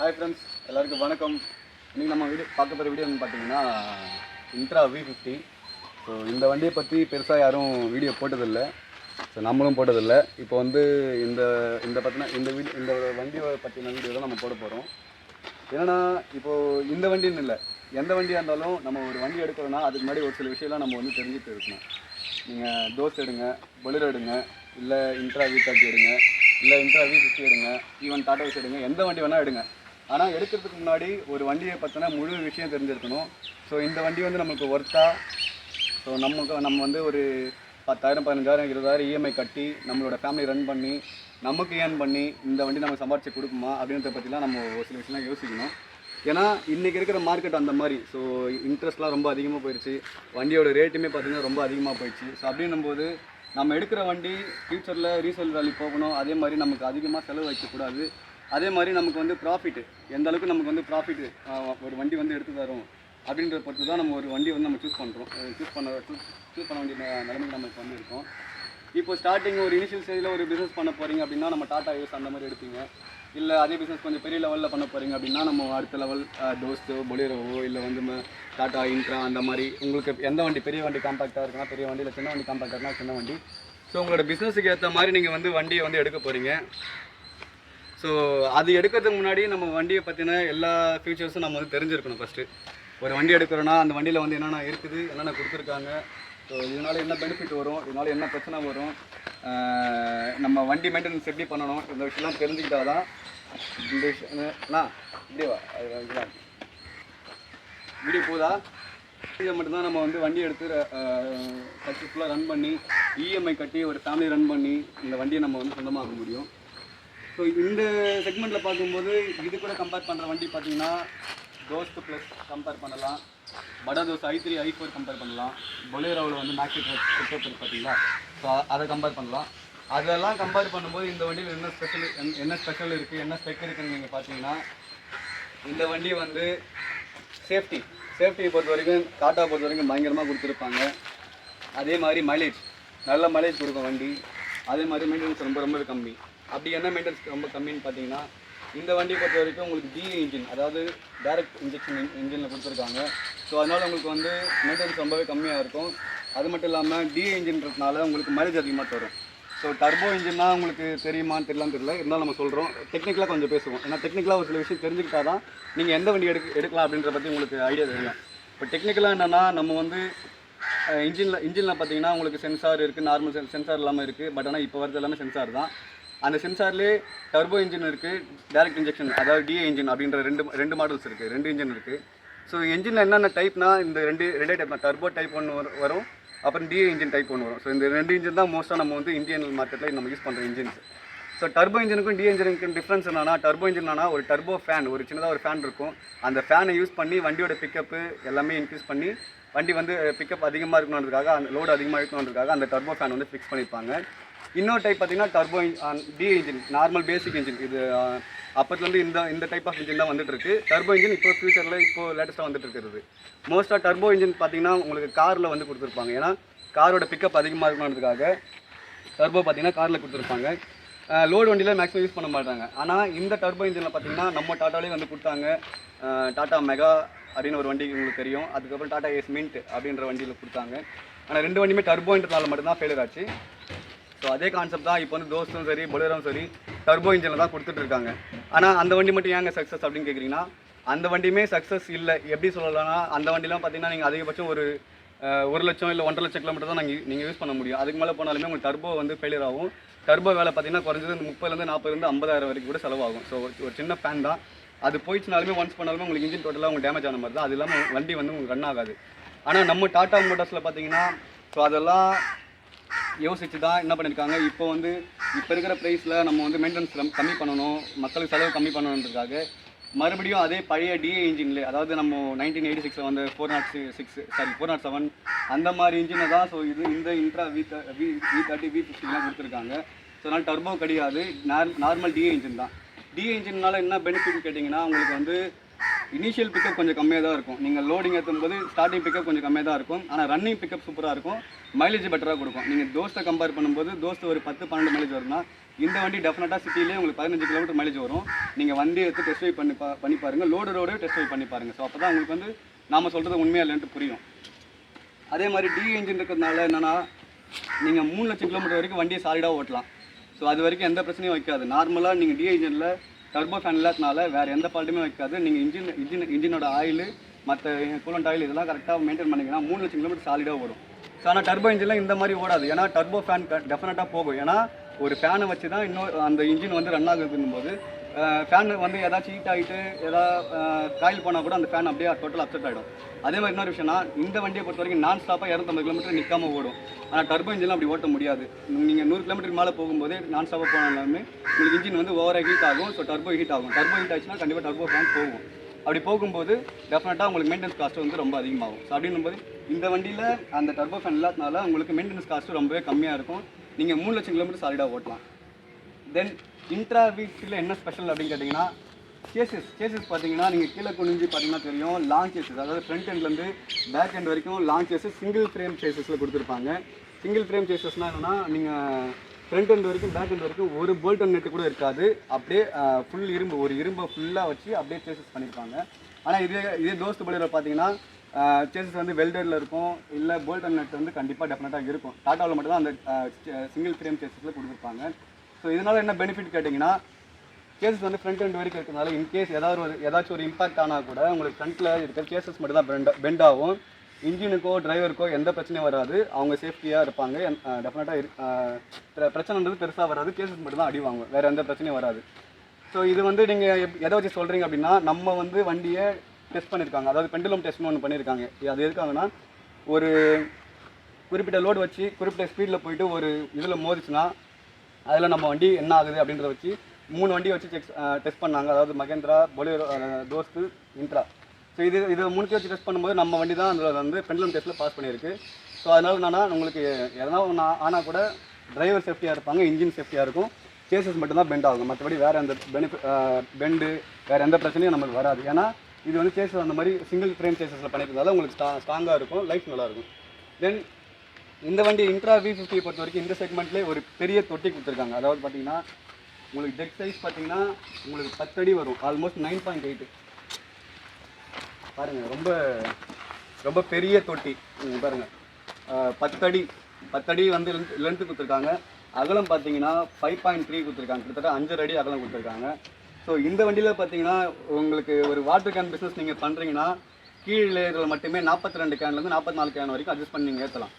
Hi friends எல்லாருக்கும் வணக்கம். இன்றைக்கி நம்ம வீடியோ பார்க்க போகிற வீடியோ வந்து பார்த்தீங்கன்னா இன்ட்ரா வி ஃபிஃப்டி ஸோ இந்த வண்டியை பற்றி பெருசாக யாரும் வீடியோ போட்டதில்லை. ஸோ நம்மளும் போட்டதில்லை. இப்போ வந்து இந்த இந்த பற்றின இந்த வீடியோ இந்த வண்டியை பற்றின வீடியோ தான் நம்ம போட போகிறோம் ஏன்னா இப்போது இந்த வண்டின்னு இல்லை. எந்த வண்டியாக இருந்தாலும் நம்ம ஒரு வண்டி எடுக்கிறோன்னா அதுக்கு முன்னாடி ஒரு சில விஷயம்லாம் நம்ம வந்து தெரிஞ்சுட்டு இருக்கணும். நீங்கள் தோஸ் எடுங்க பொலிரோ எடுங்க இல்லை இன்ட்ரா வி தேர்ட்டி எடுங்க இல்லை இன்ட்ரா வி ஃபிஃப்டி எடுங்க ஈவன் டாட்டா வச்சு எடுங்க எந்த வண்டி வேணால் எடுங்க. ஆனால் எடுக்கிறதுக்கு முன்னாடி ஒரு வண்டியை பார்த்தினா முழு விஷயம் தெரிஞ்சிருக்கணும். ஸோ இந்த வண்டி வந்து நமக்கு ஒர்த்தா ஸோ நமக்கு நம்ம வந்து ஒரு பத்தாயிரம் பதினஞ்சாயிரம் இருபதாயிரம் இஎம்ஐ கட்டி நம்மளோட ஃபேமிலி ரன் பண்ணி நமக்கு ஏர்ன் பண்ணி இந்த வண்டி நம்ம சம்பாரிச்சு கொடுக்குமா? அப்படின்றத பற்றிலாம் நம்ம ஒரு சில விஷயம்லாம் யோசிக்கணும். ஏன்னா இன்றைக்கி இருக்கிற மார்க்கெட் அந்த மாதிரி. ஸோ இன்ட்ரெஸ்ட்லாம் ரொம்ப அதிகமாக போயிடுச்சு வண்டியோட ரேட்டுமே பார்த்திங்கன்னா ரொம்ப அதிகமாக போயிடுச்சு ஸோ அப்படின்னும்போது நம்ம எடுக்கிற வண்டி ஃப்யூச்சரில் ரீசேல் வேல்யூ போகணும். அதே மாதிரி நமக்கு அதிகமாக செலவு வைக்கக்கூடாது. அதே மாதிரி நமக்கு வந்து ப்ராஃபிட்டு எந்த அளவுக்கு நமக்கு வந்து ப்ராஃபிட்டு ஒரு வண்டி வந்து எடுத்து தரும் அப்படின்றத பொறுத்து தான் நம்ம ஒரு வண்டி வந்து நம்ம சூஸ் பண்ணுறோம் சூஸ் பண்ண சூஸ் சூஸ் பண்ண வேண்டிய நெ- நிலைமைக்கு நம்ம இப்போ வந்து இருக்கோம் இப்போ ஸ்டார்டிங் ஒரு இனிஷியல் ஸ்டேஜில் ஒரு பிஸ்னஸ் பண்ண போகிறீங்க அப்படின்னா நம்ம டாடா யூஸ் அந்த மாதிரி எடுப்பீங்க. இல்லை அதே பிஸ்னஸ் கொஞ்சம் பெரிய லெவலில் பண்ண போகிறீங்க அப்படின்னா நம்ம அடுத்த லெவல் டோஸ்டோ பொலேரோவோ இல்லை வந்து ம- டாடா இன்ட்ரா அந்த மாதிரி உங்களுக்கு எந்த வண்டி பெரிய வண்டி காம்பாக்டாக இருக்குன்னா பெரிய வண்டி இல்லை சின்ன வண்டி காம்பாக்டாக இருக்குன்னா சின்ன வண்டி. ஸோ உங்களோட பிஸ்னஸுக்கு ஏற்ற மாதிரி நீங்கள் வந்து வண்டியை வந்து எடுக்க போகிறீங்க ஸோ அது எடுக்கிறதுக்கு முன்னாடி நம்ம வண்டியை பற்றின எல்லா ஃபியூச்சர்ஸும் நம்ம வந்து தெரிஞ்சிருக்கணும் ஃபஸ்ட்டு ஒரு வண்டி எடுக்கிறோன்னா அந்த வண்டியில் வந்து என்னென்ன இருக்குது என்னென்ன கொடுத்துருக்காங்க? ஸோ இதனால் என்ன பெனிஃபிட் வரும்? இதனால் என்ன பிரச்சனை வரும்? நம்ம வண்டி மெயின்டெனன்ஸ் எப்படி பண்ணணும்? இந்த விஷயம்லாம் தெரிஞ்சுக்கிட்டா தான் இந்த விஷயம் அண்ணா இப்படியே வா இதுதான். வீடியோ போதா? இதை மட்டும்தான் நம்ம வந்து வண்டி எடுத்து சக்ஸஸ்ஃபுல்லாக ரன் பண்ணி இஎம்ஐ கட்டி ஒரு ஃபேமிலி ரன் பண்ணி இந்த வண்டியை நம்ம வந்து சொந்தமாக்க முடியும். ஸோ இந்த செக்மெண்ட்டில் பார்க்கும்போது இது கூட கம்பேர் பண்ணுற வண்டி பார்த்தீங்கன்னா தோஸ்ட் ப்ளஸ் கம்பேர் பண்ணலாம். Bada Dost I three I four compare பண்ணலாம். பொலேரோவில் வந்து மேக்ஸி இருக்கு பார்த்தீங்களா? ஸோ அதை கம்பேர் பண்ணலாம். அதெல்லாம் கம்பேர் பண்ணும்போது இந்த வண்டியில் என்ன ஸ்பெஷல் என்ன ஸ்பெஷல் இருக்குது என்ன ஸ்பெக் இருக்குன்னு நீங்கள் பார்த்தீங்கன்னா இந்த வண்டி வந்து சேஃப்டி சேஃப்டியை பொறுத்த வரைக்கும் டாட்டா பொறுத்த வரைக்கும் பயங்கரமாக கொடுத்துருப்பாங்க. அதே மாதிரி மைலேஜ் நல்ல மைலேஜ் கொடுக்கும் வண்டி. அதே மாதிரி மெயின்டெனன்ஸ் ரொம்ப ரொம்ப கம்மி. அப்படி என்ன மெயின்டெனன்ஸ் ரொம்ப கம்மின்னு பார்த்தீங்கன்னா இந்த வண்டியை பொறுத்த வரைக்கும் உங்களுக்கு டிஏ இன்ஜின் அதாவது டைரக்ட் இன்ஜெக்ஷன் இன்ஜினில் கொடுத்துருக்காங்க. ஸோ அதனால் உங்களுக்கு வந்து மெயின்டெனன்ஸ் ரொம்பவே கம்மியாக இருக்கும். அது மட்டும் இல்லாமல் டி இன்ஜின்றதுனால உங்களுக்கு மைலேஜ் அதிகமாக தரும். ஸோ டர்போ இன்ஜின்னா உங்களுக்கு தெரியுமான்னு தெரியலான்னு தெரியல. இருந்தாலும் நம்ம சொல்கிறோம் டெக்னிக்கலாக கொஞ்சம் பேசுவோம். ஏன்னா டெக்னிக்கலாக ஒரு சில விஷயம் தெரிஞ்சுக்கிட்டா தான் நீங்கள் எந்த வண்டி எடுக்க எடுக்கலாம் அப்படின்றத பற்றி உங்களுக்கு ஐடியா தெரியும். இப்போ டெக்னிக்கலாக என்னென்னா நம்ம வந்து இன்ஜினில் இன்ஜினில் பார்த்தீங்கன்னா உங்களுக்கு சென்சார் இருக்குது நார்மல் சென் சென்சார் இல்லாமல் இருக்குது பட் ஆனால் இப்போ வரது எல்லாமே சென்சார் தான். அந்த சென்சார்லேயே டர்போ இன்ஜின் இருக்குது டைரக்ட் இன்ஜெக்ஷன் அதாவது டிஏ இன்ஜின் அப்படின்ற ரெண்டு ரெண்டு மாடல்ஸ் இருக்குது ரெண்டு இன்ஜின் இருக்குது ஸோ இன்ஜினில் என்னென்ன டைப்னா இந்த ரெண்டு ரெண்டே டைப் தான் டர்போ டைப் ஒன்று வரும் வரும் அப்புறம் டிஏ இன்ஜின் டைப் ஒன்று வரும். ஸோ இந்த ரெண்டு இன்ஜின் தான் மோஸ்ட்டாக நம்ம வந்து இந்தியன் மார்க்கெட்டில் நம்ம யூஸ் பண்ணுற இன்ஜின்ஸ் ஸோ டர்போ இன்ஜினுக்கும் டி இன்ஜினுக்கும் டிஃப்ரென்ஸ் என்னன்னா டர்போ இன்ஜின் ஒரு டர்போ ஃபேன் ஒரு சின்னதாக ஒரு ஃபேன் இருக்கும். அந்த ஃபேனை யூஸ் பண்ணி வண்டியோட பிக்கப்பு எல்லாமே இன்க்ரீஸ் பண்ணி வண்டி வந்து பிக்கப் அதிகமாக இருக்கணுன்றதுக்காக அந்த லோடு அதிகமாக இருக்கணுன்றதுக்காக அந்த டர்போ ஃபேன் வந்து ஃபிக்ஸ் பண்ணியிருப்பாங்க இன்னொரு டைப் பார்த்தீங்கன்னா turbo D engine normal basic engine இது அப்போத்துலேருந்து இந்த இந்த டைப் ஆஃப் இன்ஜின் தான் வந்துட்டு இருக்கு டர்போ இன்ஜின் இப்போ ஃபியூச்சரில் இப்போ லேட்டஸ்ட்டாக வந்துட்டு இருக்கிறது மோஸ்ட்டாக டர்போ இன்ஜின் பார்த்தீங்கன்னா உங்களுக்கு காரில் வந்து கொடுத்துருப்பாங்க. ஏன்னா காரோட பிக்கப் அதிகமாக இருக்கணுன்றதுக்காக டர்போ பார்த்தீங்கன்னா காரில் கொடுத்துருப்பாங்க. லோடு வண்டியில் மேக்ஸிமம் யூஸ் பண்ண மாட்டாங்க. ஆனால் இந்த டர்போ இன்ஜினில் பார்த்தீங்கன்னா நம்ம டாட்டாலே வந்து கொடுத்தாங்க. டாட்டா மெகா அப்படின்னு ஒரு வண்டி உங்களுக்கு தெரியும். அதுக்கப்புறம் டாட்டா ஏஸ் மின்ட் அப்படின்ற வண்டியில் கொடுத்தாங்க. ஆனால் ரெண்டு வண்டியுமே டர்போன்றதால மட்டும்தான் ஃபெயிலியர் ஆச்சு. ஸோ அதே கான்செப்ட் தான் இப்போ வந்து தோஸ்தும் சரி பொலரும் சரி டர்போ இன்ஜினில் தான் கொடுத்துட்டு இருக்காங்க. ஆனால் அந்த வண்டி மட்டும் ஏங்க சக்ஸஸ் அப்படின்னு கேட்குறீங்கன்னா அந்த வண்டியுமே சக்ஸஸ் இல்லை. எப்படி சொல்லலாம்னா அந்த வண்டிலாம் பார்த்தீங்கன்னா நீங்கள் அதிகபட்சம் ஒரு ஒரு லட்சம் இல்லை ஒன்றரை லட்சம் கிலோமீட்டர் தான் நீங்கள் நீங்கள் யூஸ் பண்ண முடியும். அதுக்கு மேலே போனாலுமே உங்களுக்கு டர்போ வந்து ஃபெயிலியர் ஆகும். டர்போ வேலை பார்த்தீங்கன்னா குறைஞ்சது முப்பதுலேருந்து நாற்பதுலேருந்து ஐம்பதாயிரம் வரைக்கும் கூட செலவாகும். ஸோ ஒரு சின்ன ஃபேன் தான். அது போயிடுச்சுனாலுமே ஒன்ஸ் பண்ணாலுமே உங்களுக்கு இன்ஜின் டோட்டலாக உங்களுக்கு டேமேஜ் ஆன மாதிரி தான். அது இல்லாமல் வண்டி வந்து உங்களுக்கு ரன் ஆகாது. ஆனால் நம்ம டாடா மோட்டார்ஸில் பார்த்தீங்கன்னா ஸோ அதெல்லாம் யோசிச்சு தான் என்ன பண்ணியிருக்காங்க இப்போ வந்து இப்போ இருக்கிற ப்ரைஸில் நம்ம வந்து மெயின்டெனன்ஸ் கம்மி பண்ணணும். மக்களுக்கு செலவு கம்மி பண்ணணுன்றதுக்காக மறுபடியும் அதே பழைய டிஏ இன்ஜின்ல அதாவது நம்ம நைன்டீன் எயிட்டி சிக்ஸில் வந்து four naught six sorry four naught seven அந்த மாதிரி இன்ஜினை தான் ஸோ இது இந்த Intra V V V thirty V ஃபிஃப்டிலாம் கொடுத்துருக்காங்க. ஸோ அதனால் டர்போ கிடையாது. நார் நார்மல் டிஏ இன்ஜின் தான். டிஏ இன்ஜின்னால என்ன பெனிஃபிட் கேட்டிங்கன்னா உங்களுக்கு வந்து இனிஷியல் பிக்கப் கொஞ்சம் கம்மியாக தான் இருக்கும். நீங்கள் லோடிங் ஏற்றும்போது ஸ்டார்டிங் பிக்கப் கொஞ்சம் கம்மியாக தான் இருக்கும். ஆனால் ரன்னிங் பிக்கப் சூப்பராக இருக்கும். மைலேஜ் பெட்டராக கொடுக்கும். நீங்கள் தோஸ்தை கம்பேர் பண்ணும்போது தோஸ்து ஒரு பத்து பன்னெண்டு மைலேஜ் வரும்னா இந்த வண்டி டெஃபினட்டாக சிட்டிலே உங்களுக்கு பதினஞ்சு கிலோமீட்டர் மைலேஜ் வரும். நீங்கள் வண்டி எடுத்து டெஸ்ட் ட்ரைவ் பண்ணி பா பண்ணி பாருங்கள் லோடு ரோடு டெஸ்ட் ட்ரைவ் பண்ணி பாருங்கள் ஸோ அப்போ தான் உங்களுக்கு வந்து நாம சொல்கிறது உண்மையாக இல்லைன்ட்டு புரியும். அதே மாதிரி டி இன்ஜின் இருக்கிறதுனால என்னன்னா நீங்கள் மூணு லட்சம் கிலோமீட்டர் வரைக்கும் வண்டியை சாலிடாக ஓட்டலாம். ஸோ அது வரைக்கும் எந்த பிரச்சனையும் வைக்காது. நார்மலாக நீங்கள் டி இன்ஜினில் டர்போ ஃபேன் இல்லாதனால வேறு எந்த ஃபால்ட்டுமே வைக்காது. நீங்கள் இன்ஜின் இன்ஜின் இன்ஜினோட ஆயில் மற்ற கூலண்ட் ஆயில் இதெல்லாம் கரெக்டாக மெயின்டைன் பண்ணிங்கன்னா மூணு லட்சம் கிலோமீட்டர் சாலிடாக ஓடும். ஸோ ஆனால் டர்போ இன்ஜின்லாம் இந்த மாதிரி ஓடாது. ஏன்னா டர்போ ஃபேன் டெஃபினட்டாக போகும். ஏன்னா ஒரு ஃபேனை வச்சு தான் இன்னும் அந்த இன்ஜின் வந்து ரன் ஆகுதுங்கும்போது ஃபேன் வந்து ஏதாச்சும் ஹீட் ஆகிட்டு ஏதாவது காயில் போனால் கூட அந்த ஃபேன் அப்படியே டோட்டல் அப்செட் ஆகிடும் அதே மாதிரி இன்னொரு விஷயம்னா இந்த வண்டியை பொறுத்த வரைக்கும் நான் ஸ்டாப்பாக இரநூத்தம்பது கிலோமீட்டர் நிற்காம ஓடும் ஆனால் டர்போ இன்ஜின்லாம் அப்படி ஓட்ட முடியாது. நீங்கள் நூறு கிலோமீட்டர் மேலே போகும்போது நான் ஸ்டாப்பாக போனாலுமே உங்களுக்கு இன்ஜின் வந்து ஓவராக ஹீட் ஆகும் ஸோ டர்போ ஹீட் ஆகும். டர்போ ஹீட் ஆச்சுன்னா கண்டிப்பாக டர்போ ஃபேன் போகும். அப்படி போகும்போது டெஃபினட்டாக உங்களுக்கு மெயின்டெனன்ஸ் காஸ்ட் வந்து ரொம்ப அதிகமாகும். ஸோ அப்படின்னும்போது இந்த வண்டியில் அந்த டர்போ ஃபேன் இல்லாதனால உங்களுக்கு மெயின்டெனன்ஸ் காஸ்ட்டு ரொம்பவே கம்மியாக இருக்கும். நீங்கள் மூணு லட்சம் கிலோமீட்டர் சாலிடாக ஓட்டலாம். தென் இன்ட்ரா வீக்ஸில் என்ன ஸ்பெஷல் அப்படின்னு கேட்டிங்கன்னா கேசஸ் கேசஸ் பார்த்தீங்கன்னா நீங்கள் கீழே குனிஞ்சு பார்த்தீங்கன்னா தெரியும் லாங் கேசஸ் அதாவது ஃப்ரண்ட் எண்ட்லேருந்து பேக் எண்ட் வரைக்கும் லாங் கேசஸ் சிங்கிள் ஃப்ரேம் கேசஸில் கொடுத்துருப்பாங்க. சிங்கிள் ஃப்ரேம் கேசஸ்னால் என்னென்னா நீங்கள் ஃப்ரண்ட் எண்ட் வரைக்கும் பேக் எண்ட் வரைக்கும் ஒரு போல்ட் நெட்டு கூட இருக்காது. அப்படியே ஃபுல் இரும்பு ஒரு இரும்பை ஃபுல்லாக வச்சு அப்படியே சேசஸ் பண்ணியிருப்பாங்க ஆனால் இதே இதே தோஸ்து பள்ளியில் பார்த்தீங்கன்னா சேசஸ் வந்து வெல்டரில் இருக்கும். இல்லை போல்ட் நெட் வந்து கண்டிப்பாக டெஃபினட்டாக இருக்கும். டாட்டாவில் மட்டும்தான் அந்த சிங்கிள் ஃப்ரேம் சேசஸில் கொடுத்துருப்பாங்க. ஸோ இதனால் என்ன பெனிஃபிட் கேட்டிங்கன்னா கேசஸ் வந்து ஃப்ரண்ட் எண்ட் வரைக்கும் இருக்கிறதுனால இன்கேஸ் ஏதாவது ஒரு ஏதாச்சும் ஒரு இம்பாக்ட் ஆனால் கூட உங்களுக்கு ஃப்ரண்ட்டில் இருக்கிற கேசஸ் மட்டும் தான் பெண்ட் பெண்ட் ஆகும் இன்ஜினுக்கோ டிரைவருக்கோ எந்த பிரச்சனையும் வராது. அவங்க சேஃப்டியாக இருப்பாங்க. டெஃபினட்டாக பிரச்சனைன்றது பெருசாக வராது. கேசஸ் மட்டும் தான் அடிவாங்க வேறு எந்த பிரச்சனையும் வராது. ஸோ இது வந்து நீங்கள் எதை வச்சு சொல்கிறீங்க அப்படின்னா நம்ம வந்து வண்டியை டெஸ்ட் பண்ணியிருக்காங்க அதாவது பெண்டுலம் டெஸ்ட்னு ஒன்று பண்ணியிருக்காங்க அது எதுக்காங்கன்னா ஒரு குறிப்பிட்ட லோடு வச்சு குறிப்பிட்ட ஸ்பீடில் போயிட்டு ஒரு இதில் மோதிச்சுன்னா அதில் நம்ம வண்டி என்ன ஆகுது அப்படின்றத வச்சு மூணு வண்டியை வச்சு செக் டெஸ்ட் பண்ணாங்க. அதாவது Mahindra Bolero Dost Intra so இது இதை மூணுத்தையும் வச்சு டெஸ்ட் பண்ணும்போது நம்ம வண்டி தான் அதில் வந்து பெண்டலம் டெஸ்ட்டில் பாஸ் பண்ணியிருக்கு. ஸோ அதனால் என்னன்னா உங்களுக்கு எதனா ஒன்று ஆனால் கூட டிரைவர் சேஃப்டியாக இருப்பாங்க இன்ஜின் சேஃப்டியாக இருக்கும். சேசஸ் மட்டும்தான் பெண்ட் ஆகும். மற்றபடி வேறு எந்த பெனிஃபிட் பெண்டு வேறு எந்த பிரச்சனையும் நமக்கு வராது. ஏன்னா இது வந்து சேசஸ் அந்த மாதிரி சிங்கிள் ஃப்ரேம் சேசஸில் பண்ணிக்கிறதால உங்களுக்கு ஸ்ட்ராங்காக இருக்கும் லைஃப் நல்லாயிருக்கும் தென் இந்த வண்டி இன்ட்ரா வி ஃபிஃப்டியை பொறுத்த வரைக்கும் இந்த செக்மெண்ட்லேயே ஒரு பெரிய தொட்டி கொடுத்துருக்காங்க. அதாவது பார்த்தீங்கன்னா உங்களுக்கு டெக் சைஸ் பார்த்தீங்கன்னா உங்களுக்கு பத்தடி வரும். ஆல்மோஸ்ட் நைன் பாயிண்ட் எயிட்டு பாருங்கள் ரொம்ப ரொம்ப பெரிய தொட்டி. பாருங்கள் பத்தடி பத்தடி வந்து லென்த்து கொடுத்துருக்காங்க. அகலம் பார்த்தீங்கன்னா ஃபைவ் பாயிண்ட் த்ரீ கொடுத்துருக்காங்க. கிட்டத்தட்ட அஞ்சரை அடி அகலம் கொடுத்துருக்காங்க. ஸோ இந்த வண்டியில் பார்த்தீங்கன்னா உங்களுக்கு ஒரு வாட்டர் கேன் பிஸ்னஸ் நீங்கள் பண்ணுறீங்கன்னா கீழ் லேயரில் மட்டுமே நாற்பத்தி ரெண்டு கேன்லேருந்து நாற்பத்தி நாலு கேன் வரைக்கும் அட்ஜஸ்ட் பண்ணி நீங்கள் ஏற்றலாம்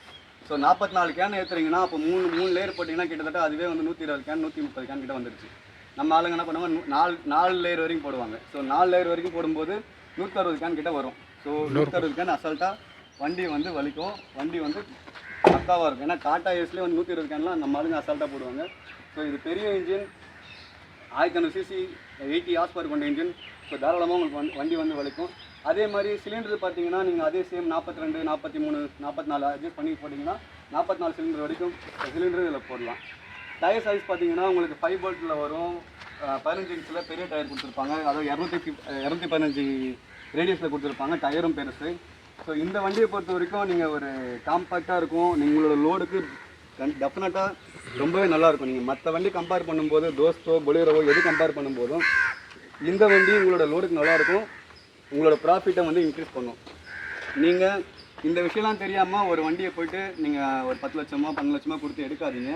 ஸோ நாற்பத்தி நாலு கேன் ஏற்றுறீங்கன்னா அப்போ மூணு மூணு லேயர் போட்டிங்கன்னா கிட்டத்தட்ட அதுவே வந்து நூற்றி இருபது கேன் நூற்றி முப்பது கேன் கிட்ட வந்துருச்சு. நம்ம ஆளுங்க என்ன பண்ணுவாங்க நாலு நாலு லேயர் வரைக்கும் போடுவாங்க. ஸோ நாலு லேயர் வரைக்கும் போடும்போது நூற்றறுபது கேன் கிட்ட வரும். ஸோ நூற்றறுபது கேன் அசால்ட்டாக வண்டி வந்து வலிக்கும் வண்டி வந்து பக்காவாக இருக்கும். ஏன்னா டாட்டா ஏஸ்லேயே வந்து நூற்றி இருபது கேன்லாம் நம்ம ஆளுங்க அசால்ட்டாக போடுவாங்க. ஸோ இது பெரிய இன்ஜின் ஆயிரத்தி ஐநூறு சிசி எயிட்டி ஹார்ஸ் பவர் கொண்ட இன்ஜின் ஸோ தாராளமாக உங்களுக்கு வந்து வண்டி வந்து வலிக்கும். அதே மாதிரி சிலிண்டர் பார்த்தீங்கன்னா நீங்கள் அதே சேம் நாற்பத்தி ரெண்டு நாற்பத்தி மூணு நாற்பத்தி நாலு அட்ஜஸ்ட் பண்ணி போட்டிங்கன்னா நாற்பத்தி நாலு சிலிண்டர் வரைக்கும் சிலிண்டர் இதில் போடலாம். டயர் சைஸ் பார்த்தீங்கன்னா உங்களுக்கு ஃபைவ் போல்ட்டில் வரும். பதினஞ்சு இன்ச்சில் பெரிய டயர் கொடுத்துருப்பாங்க. அதாவது இரநூத்தி இரநூத்தி பதினஞ்சு ரேடியஸில் கொடுத்துருப்பாங்க. டயரும் பெருசு. ஸோ இந்த வண்டியை பொறுத்த வரைக்கும் நீங்கள் ஒரு காம்பாக்டாக இருக்கும். நீங்களோட லோடுக்கு டெஃபினட்டாக ரொம்பவே நல்லாயிருக்கும் நீங்கள் மற்ற வண்டி கம்பேர் பண்ணும்போது தோஸ்தோ பொலியரவோ எது கம்பேர் பண்ணும்போதும் இந்த வண்டி உங்களோட லோடுக்கு நல்லாயிருக்கும் உங்களோட ப்ராஃபிட்டை வந்து இன்க்ரீஸ் பண்ணும். நீங்கள் இந்த விஷயம்லாம் தெரியாமல் ஒரு வண்டியை போயிட்டு நீங்கள் ஒரு பத்து லட்சமோ பன்னெண்டு லட்சமோ கொடுத்து எடுக்காதீங்க.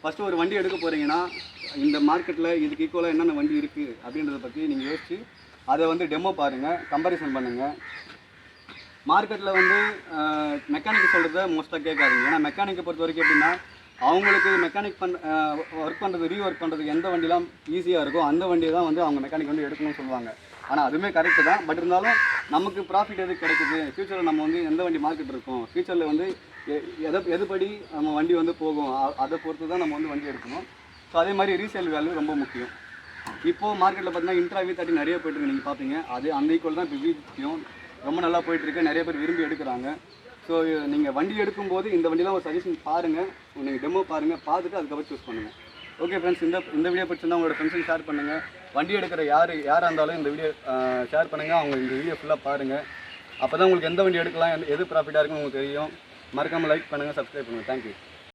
ஃபஸ்ட்டு ஒரு வண்டி எடுக்க போகிறீங்கன்னா இந்த மார்க்கெட்டில் இதுக்கு ஈக்குவலாக என்னென்ன வண்டி இருக்குது அப்படின்றத பற்றி நீங்கள் யோசிச்சு அதை வந்து டெமோ பாருங்கள் கம்பேரிசன் பண்ணுங்கள் மார்க்கெட்டில் வந்து மெக்கானிக் சொல்கிறத மோஸ்ட்டாக கேட்காதீங்க. ஏன்னா மெக்கானிக்கை பொறுத்த வரைக்கும் எப்படின்னா அவங்களுக்கு மெக்கானிக் பண் ஒர்க் பண்ணுறது ரீஒர்க் பண்ணுறதுக்கு எந்த வண்டிலாம் ஈஸியாக இருக்கோ அந்த வண்டியை தான் வந்து அவங்க மெக்கானிக் வந்து எடுக்கணும்னு சொல்லுவாங்க. ஆனால் அதுவுமே கரெக்டு தான். பட் இருந்தாலும் நமக்கு ப்ராஃபிட் எது கிடைக்குது? ஃப்யூச்சரில் நம்ம வந்து எந்த வண்டி மார்க்கெட் இருக்கும்? ஃப்யூச்சரில் வந்து எ- எதை எதுபடி நம்ம வண்டி வந்து போகும்? அதை பொறுத்து தான் நம்ம வந்து வண்டி எடுக்கணும். ஸோ அதே மாதிரி ரீசேல் வேல்யூ ரொம்ப முக்கியம். இப்போது மார்க்கெட்டில் பார்த்தீங்கன்னா இன்ட்ராவி தாட்டி நிறைய போயிட்டுருக்கு. நீங்கள் பார்ப்பீங்க அது அந்த ஈக்குவல் தான் இப்போ வீக்கியம் ரொம்ப நல்லா போயிட்டுருக்கு. நிறைய பேர் விரும்பி எடுக்கிறாங்க. ஸோ நீங்கள் வண்டி எடுக்கும்போது இந்த வண்டிலாம் ஒரு சஜஷன் பாருங்கள் நீங்கள் டெமோ பாருங்கள் பார்த்துட்டு அதுக்கப்புறம் சூஸ் பண்ணுங்கள் ஓகே ஃப்ரெண்ட்ஸ் இந்த இந்த வீடியோ பிடிச்சிருந்தா உங்களோட ஃப்ரெண்ட்ஸுக்கு ஷேர் பண்ணுங்கள் வண்டி எடுக்கிற யார் யாராக இருந்தாலும் இந்த வீடியோ ஷேர் பண்ணுங்கள் அவங்க இந்த வீடியோ ஃபுல்லாக பாருங்கள் அப்போ தான் உங்களுக்கு எந்த வண்டி எடுக்கலாம் எந்த- எது ப்ராஃபிட்டாக இருக்குன்னு உங்களுக்கு தெரியும். மறக்காமல் லைக் பண்ணுங்கள் சப்ஸ்கிரைப் பண்ணுங்கள் தேங்க்யூ